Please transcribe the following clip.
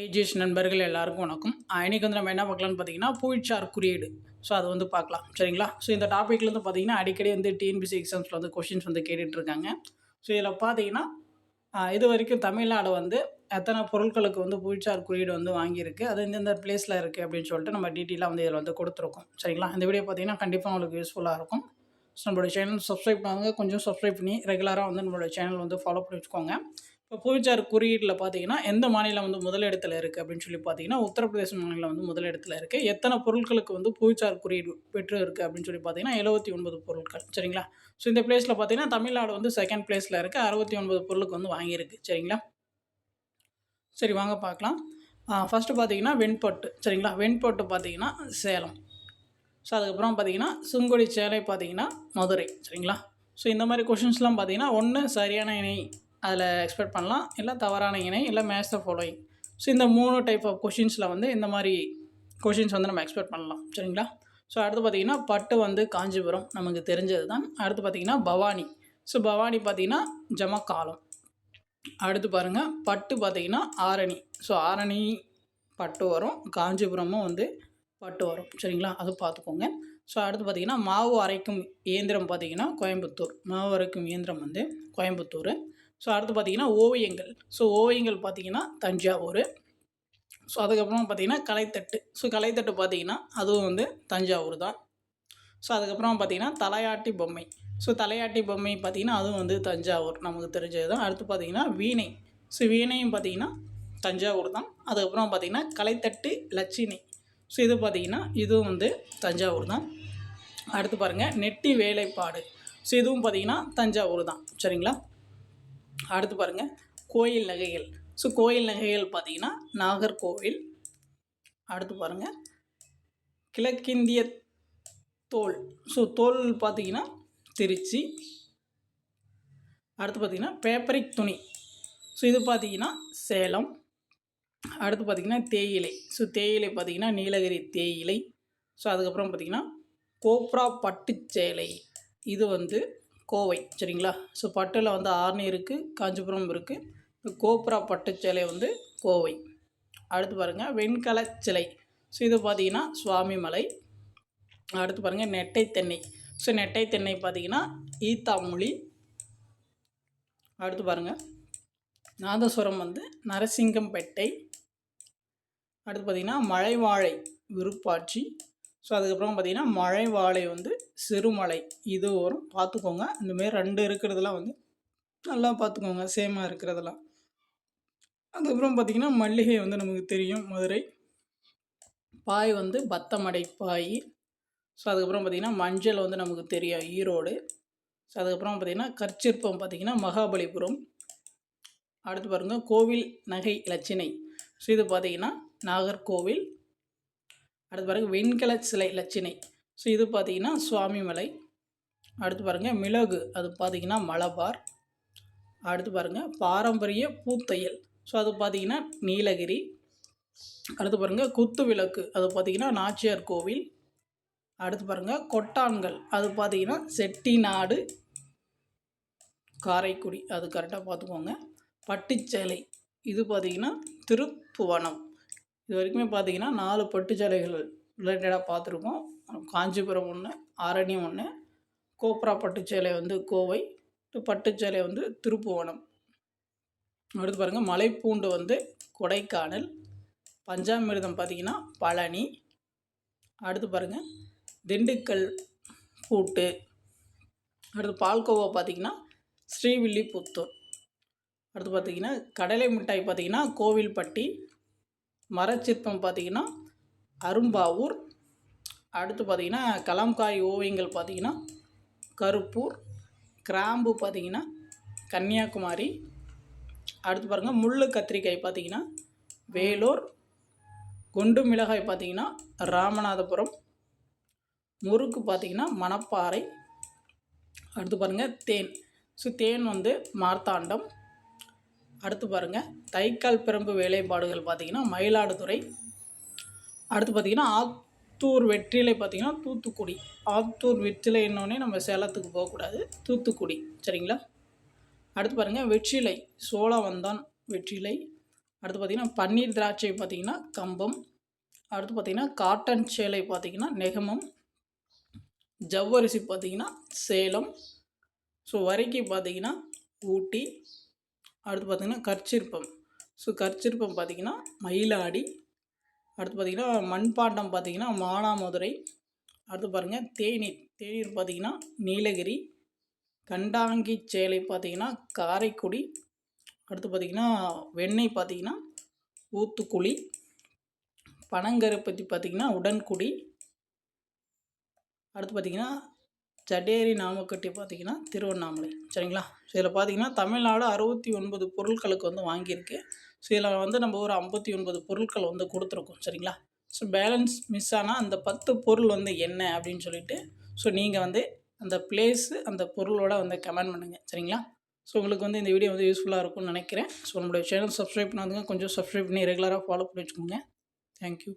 AGS நண்பர்கள் எல்லாருக்கும் வணக்கம். இன்றைக்கி வந்து நம்ம என்ன பார்க்கலாம்னு பார்த்தீங்கன்னா புவிச்சார் குறியீடு. ஸோ அது வந்து பார்க்கலாம். சரிங்களா? ஸோ இந்த டாப்பிக்லேருந்து பார்த்தீங்கன்னா அடிக்கடி வந்து டிஎன்பிசி எக்ஸாம்ஸில் வந்து கொஷின்ஸ் வந்து கேட்டுட்ருக்காங்க ஸோ இதில் பார்த்தீங்கன்னா இது வரைக்கும் தமிழ்நாடு வந்து எத்தனை பொருட்களுக்கு வந்து புவிச்சார் குறியீடு வந்து வாங்கியிருக்கு அது எந்தெந்த பிளேஸில் இருக்குது அப்படின்னு சொல்லிட்டு நம்ம டீட்டெயிலாக வந்து இதில் வந்து கொடுத்துருக்கோம். சரிங்களா? இந்த வீடியோ பார்த்தீங்கன்னா கண்டிப்பாக உங்களுக்கு யூஸ்ஃபுல்லாக இருக்கும். ஸோ நம்மளோட சேனல் சப்ஸ்கிரைப் பண்ணுங்க. கொஞ்சம் சப்ஸ்கிரைப் பண்ணி ரெகுலராக வந்து நம்மளோட சேனல் வந்து ஃபாலோ பண்ணி வச்சுக்கோங்க. இப்போ புவிச்சார் குறியீட்டில் பார்த்தீங்கன்னா எந்த மாநிலம் வந்து முதலிடத்தில் இருக்குது அப்படின்னு சொல்லி பார்த்தீங்கன்னா உத்தரப்பிரதேச மாநிலம் வந்து முதலிடத்தில் இருக்குது எத்தனை பொருட்களுக்கு வந்து புவிச்சார் குறியீடு பெற்று இருக்குது அப்படின்னு சொல்லி பார்த்தீங்கன்னா எழுபத்தி ஒன்பது பொருட்கள். சரிங்களா? ஸோ இந்த பிளேஸில் பார்த்தீங்கன்னா தமிழ்நாடு வந்து செகண்ட் பிளேஸில் இருக்குது அறுபத்தி ஒன்பது பொருளுக்கு வந்து வாங்கியிருக்கு. சரிங்களா? சரி வாங்க பார்க்கலாம். ஃபஸ்ட்டு பார்த்தீங்கன்னா வெண்பட்டு. சரிங்களா? வெண்பட்டு பார்த்தீங்கன்னா சேலம். ஸோ அதுக்கப்புறம் பார்த்தீங்கன்னா சுங்குடி சேலை பார்த்தீங்கன்னா மதுரை. சரிங்களா? ஸோ இந்த மாதிரி கொஷின்ஸ்லாம் பார்த்தீங்கன்னா ஒன்று சரியான இணை அதில் எக்ஸ்பெக்ட் பண்ணலாம். இல்லை தவறான இணை இல்லை மேட்ச் த ஃபாலோயிங் ஸோ இந்த மூணு டைப் ஆஃப் கொஷின்ஸில் வந்து இந்த மாதிரி கொஷின்ஸ் வந்து நம்ம எக்ஸ்பெக்ட் பண்ணலாம். சரிங்களா? ஸோ அடுத்து பார்த்தீங்கன்னா பட்டு வந்து காஞ்சிபுரம் நமக்கு தெரிஞ்சது தான். அடுத்து பார்த்தீங்கன்னா பவானி. ஸோ பவானி பார்த்தீங்கன்னா ஜமக்காலம் அடுத்து பாருங்கள் பட்டு பார்த்தீங்கன்னா ஆரணி. ஸோ ஆரணி பட்டு வரும் காஞ்சிபுரமும் வந்து பட்டு வரும். சரிங்களா? அது பார்த்துக்கோங்க. ஸோ அடுத்து பார்த்தீங்கன்னா மாவு அரைக்கும் இயந்திரம் பார்த்தீங்கன்னா கோயம்புத்தூர். மாவு அரைக்கும் இயந்திரம் வந்து கோயம்புத்தூர். ஸோ அடுத்து பார்த்தீங்கன்னா ஓவியங்கள். ஸோ ஓவியங்கள் பார்த்தீங்கன்னா தஞ்சாவூர். ஸோ அதுக்கப்புறம் பார்த்தீங்கன்னா கலைத்தட்டு. ஸோ கலைத்தட்டு பார்த்தீங்கன்னா அதுவும் வந்து தஞ்சாவூர் தான். ஸோ அதுக்கப்புறம் பார்த்தீங்கன்னா தலையாட்டி பொம்மை. ஸோ தலையாட்டி பொம்மை பார்த்தீங்கன்னா அதுவும் வந்து தஞ்சாவூர். நமக்கு தெரிஞ்சது தான். அடுத்து பார்த்தீங்கன்னா வீணை. ஸோ வீணையும் பார்த்தீங்கன்னா தஞ்சாவூர் தான். அதுக்கப்புறம் பார்த்தீங்கன்னா கலைத்தட்டு லட்சினி ஸோ இது பார்த்தீங்கன்னா இதுவும் வந்து தஞ்சாவூர் தான். அடுத்து பாருங்கள் நெட்டி வேலைப்பாடு. ஸோ இதுவும் பார்த்தீங்கன்னா தஞ்சாவூர் தான். சரிங்களா? அடுத்து பாருங்கள் கோயில் நகைகள். ஸோ கோயில் நகைகள் பார்த்தீங்கன்னா நாகர்கோவில். அடுத்து பாருங்கள் கிழக்கிந்திய தோல். ஸோ தோல் பார்த்தீங்கன்னா திருச்சி. அடுத்து பார்த்திங்கன்னா பேப்பரிக் துணி. ஸோ இது பார்த்தீங்கன்னா சேலம். அடுத்து பார்த்திங்கன்னா தேயிலை. ஸோ தேயிலை பார்த்தீங்கன்னா நீலகிரி தேயிலை. ஸோ அதுக்கப்புறம் பார்த்திங்கன்னா கோப்ரா பட்டுச்சேலை இது வந்து கோவை சரிங்களா? ஸோ பட்டில் வந்து ஆர்னி இருக்குது காஞ்சிபுரம் இருக்குது கோப்ரா பட்டுச்சேலை வந்து கோவை. அடுத்து பாருங்கள் வெண்கல சிலை. ஸோ இது பார்த்தீங்கன்னா சுவாமிமலை. அடுத்து பாருங்கள் நெட்டை தென்னை. ஸோ நெட்டை தென்னை பார்த்தீங்கன்னா ஈத்தாமொழி. அடுத்து பாருங்கள் நாதஸ்வரம் வந்து நரசிங்கம்பேட்டை அடுத்து பார்த்திங்கன்னா மலைவாழை விருப்பாட்சி. ஸோ அதுக்கப்புறம் பார்த்திங்கன்னா மலைவாழை வந்து சிறுமலை இது வரும் பார்த்துக்கோங்க இந்தமாரி ரெண்டு இருக்கிறதெல்லாம் வந்து நல்லா பார்த்துக்கோங்க சேமாக இருக்கிறதெல்லாம். அதுக்கப்புறம் பார்த்திங்கன்னா மல்லிகை வந்து நமக்கு தெரியும் மதுரை. பாய் வந்து பத்தமடை பாய். ஸோ அதுக்கப்புறம் பார்த்திங்கன்னா மஞ்சள் வந்து நமக்கு தெரியும் ஈரோடு. ஸோ அதுக்கப்புறம் பார்த்திங்கன்னா கற்சிற்பம் பார்த்திங்கன்னா மகாபலிபுரம். அடுத்து பாருங்கள் கோவில் நகை லட்சணை ஸோ இது பார்த்திங்கன்னா நாகர்கோவில். அடுத்து பாருங்கள் வெண்கல சிலை லட்சணை ஸோ இது பார்த்தீங்கன்னா சுவாமிமலை அடுத்து பாருங்கள் மிளகு. அது பார்த்தீங்கன்னா மலபார். அடுத்து பாருங்கள் பாரம்பரிய பூத்தையல். ஸோ அது பார்த்தீங்கன்னா நீலகிரி. அடுத்து பாருங்கள் குத்து விளக்கு. அது பார்த்தீங்கன்னா நாச்சியார் கோவில். அடுத்து பாருங்கள் கொட்டான்கள். அது பார்த்தீங்கன்னா செட்டிநாடு. காரைக்குடி. அது கரெக்டாக பார்த்துக்கோங்க பட்டுச்சேலை. இது பார்த்தீங்கன்னா திருப்புவனம். இது வரைக்குமே பார்த்தீங்கன்னா நாலு பட்டுச்சேலைகள் ரிலேட்டடாக பார்த்துருக்கோம் காஞ்சிபுரம் ஒன்று ஆரணி ஒன்று கோப்ரா பட்டுச்சேலை வந்து கோவை பட்டுச்சேலை வந்து திருப்புவனம். அடுத்து பாருங்கள் மலைப்பூண்டு வந்து கொடைக்கானல் பஞ்சாமிர்தம் பார்த்திங்கன்னா பழனி. அடுத்து பாருங்கள் திண்டுக்கல் பூட்டு அடுத்து பால்கோவா பார்த்திங்கன்னா ஸ்ரீவில்லிபுத்தூர். அடுத்து பார்த்திங்கன்னா கடலை மிட்டாய் பார்த்திங்கன்னா கோவில்பட்டி. மரச்சிற்பம் பார்த்திங்கன்னா அரும்பாவூர். அடுத்து பார்த்திங்கன்னா கலம்காய் ஓவியங்கள் பார்த்திங்கன்னா கருப்பூர் கிராம்பு பார்த்திங்கன்னா கன்னியாகுமரி அடுத்து பாருங்கள் முள்ளு கத்திரிக்காய் பார்த்திங்கன்னா வேலூர் குண்டு மிளகாய் பார்த்திங்கன்னா ராமநாதபுரம் முறுக்கு பார்த்திங்கன்னா மணப்பாறை அடுத்து பாருங்கள் தேன். ஸோ தேன் வந்து மார்த்தாண்டம். அடுத்து பாருங்கள் தைக்கால் பிரம்பு வேலைப்பாடுகள் பார்த்திங்கன்னா மயிலாடுதுறை. அடுத்து பார்த்திங்கன்னா ஆத்தூர் வெற்றிலை பார்த்திங்கன்னா தூத்துக்குடி. ஆத்தூர் வெற்றிலை என்னோடனே நம்ம சேலத்துக்கு போகக்கூடாது. தூத்துக்குடி. சரிங்களா? அடுத்து பாருங்கள் வெற்றிலை. சோழவந்தான் வெற்றிலை. அடுத்து பார்த்திங்கன்னா பன்னீர் திராட்சை பார்த்திங்கன்னா கம்பம். அடுத்து பார்த்திங்கன்னா காட்டன் சேலை பார்த்திங்கன்னா நெகமம். ஜவ்வரிசி பார்த்திங்கன்னா சேலம். ஸோ வரைக்கு பார்த்திங்கன்னா ஊட்டி. அடுத்து பார்த்திங்கன்னா கற்சிற்பம். ஸோ கற்சிற்பம் பார்த்திங்கன்னா மயிலாடி. அடுத்து பார்த்திங்கன்னா மண்பாண்டம் பார்த்திங்கன்னா மானாமதுரை. அடுத்து பாருங்கள் தேநீர். தேநீர் பார்த்திங்கன்னா நீலகிரி. கண்டாங்கி சேலை பார்த்திங்கன்னா காரைக்குடி. அடுத்து பார்த்திங்கன்னா வெண்ணெய் பார்த்திங்கன்னா ஊத்துக்குழி. பனங்கருப்பத்தி பார்த்திங்கன்னா உடன்குடி. அடுத்து பார்த்திங்கன்னா ஜடேரி நாமக்கட்டி பார்த்திங்கன்னா திருவண்ணாமலை. சரிங்களா? ஸோ இதில் பார்த்திங்கன்னா தமிழ்நாடு அறுபத்தி ஒன்பது பொருட்களுக்கு வந்து வாங்கியிருக்கு. ஸோ இதில் வந்து நம்ம ஒரு ஐம்பத்தி ஒன்பது பொருட்கள் வந்து கொடுத்துருக்கோம். சரிங்களா? ஸோ பேலன்ஸ் மிஸ் ஆனால் அந்த பத்து பொருள் வந்து என்ன அப்படின்னு சொல்லிட்டு ஸோ நீங்கள் வந்து அந்த பிளேஸு அந்த பொருளோட வந்து கமெண்ட் பண்ணுங்கள் சரிங்களா? ஸோ உங்களுக்கு வந்து இந்த வீடியோ வந்து யூஸ்ஃபுல்லாக இருக்கும்னு நினைக்கிறேன். ஸோ நம்மளுடைய சேனல் சப்ஸ்கிரைப் பண்ணாதுங்க. கொஞ்சம் சப்ஸ்கிரைப் பண்ணி ரெகுலராக ஃபாலோ பண்ணி வச்சுக்கோங்க. தேங்க்யூ